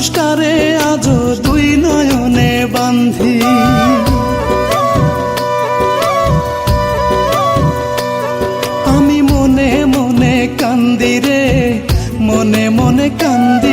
মানুষটারে আজ দুই নয়নে বান্ধি আমি মনে মনে কান্দিরে মনে মনে কান্দি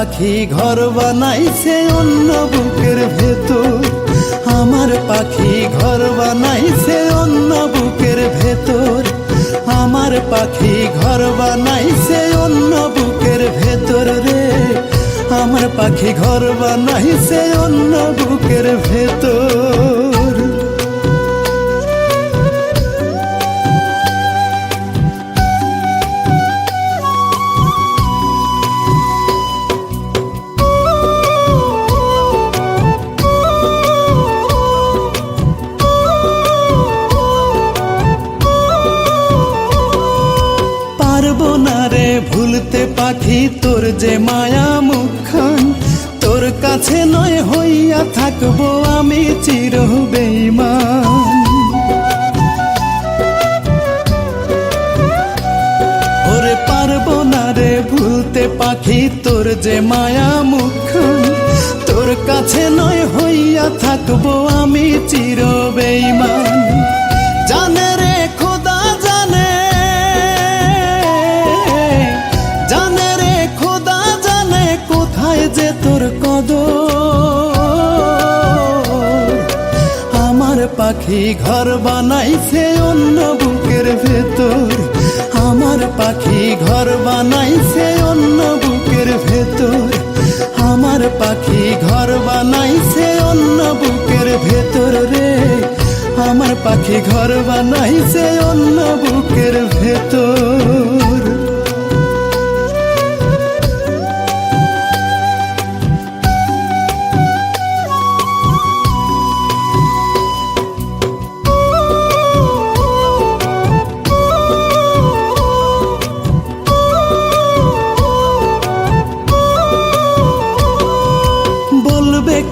পাখি ঘর বানাইছে অন্য বুকের ভেতর। আমার পাখি ঘর বানাইছে অন্য বুকের ভেতর। আমার পাখি ঘর বানাইছে অন্য বুকের ভেতর রে। আমার পাখি ঘর বানাইছে অন্য বুকের ভেতর। পাখি, তোর যে মায়া মুখখান, তোর কাছে নয় হইয়া থাকব আমি চির বেইমান ওরে পারব না রে ভুলতে পাখি, তোর যে মায়া মুখখান, তোর কাছে নয় হইয়া থাকব আমি চির বেইমান যে তোর কদ আমার পাখি ঘর বানাইছে অন্য বুকের ভেতর। আমার পাখি ঘর বানাইছে অন্য বুকের ভেতর। আমার পাখি ঘর বানাইছে অন্য বুকের ভেতর রে। আমার পাখি ঘর বানাইছে অন্য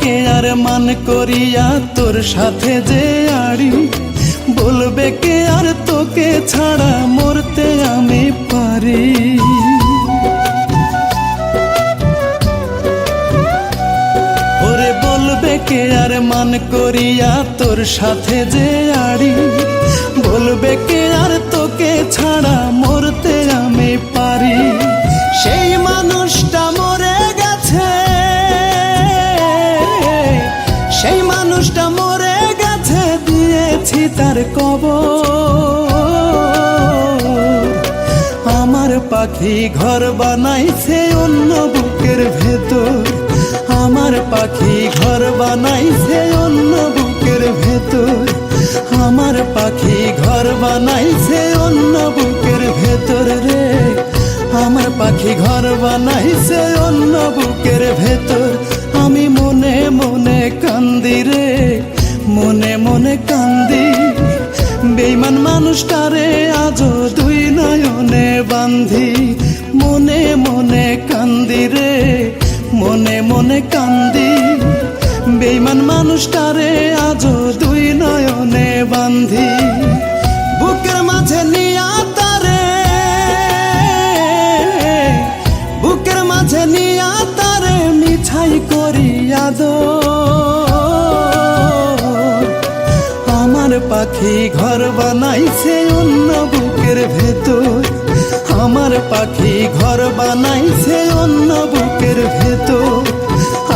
কে আর মান করিয়া তোর সাথে যে আড়ি। বলবে কে আর তোকে ছাড়া মরতে আমি পারি। ওরে বলবে কে আর মান করিয়া তোর সাথে যে আড়ি। বলবে কে আর তোকে ছাড়া মরতে তার কব আমার পাখি ঘর বানাইছে অন্য বুকের ভেতর। আমার পাখি ঘর বানাইছে অন্য বুকের ভেতর। আমার পাখি ঘর বানাইছে অন্য বুকের ভেতর রে। আমার পাখি ঘর বানাইছে অন্য বুকের ভেতর। আমি মনে মনে কান্দি রে। মনে মনে কান্দি। বেইমান মানুষটারে আজও দুই নয়নে বান্ধি মনে মনে কান্দি রে, মনে মনে কান্দি। বেইমান মানুষটারে আজও দুই নয়নে বান্ধি বুকের মাঝে নিয়া তারে, বুকের মাঝে নিয়া তারে মিঠাই করিয়া দো পাখি ঘর বানাইছে অন্য বুকের ভেতর। আমার পাখি ঘর বানাইছে অন্য বুকের ভেতর।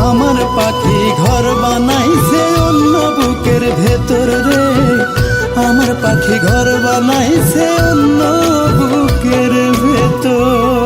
আমার পাখি ঘর বানাইছে অন্য বুকের ভেতর রে। আমার পাখি ঘর বানাইছে অন্য বুকের ভেতর।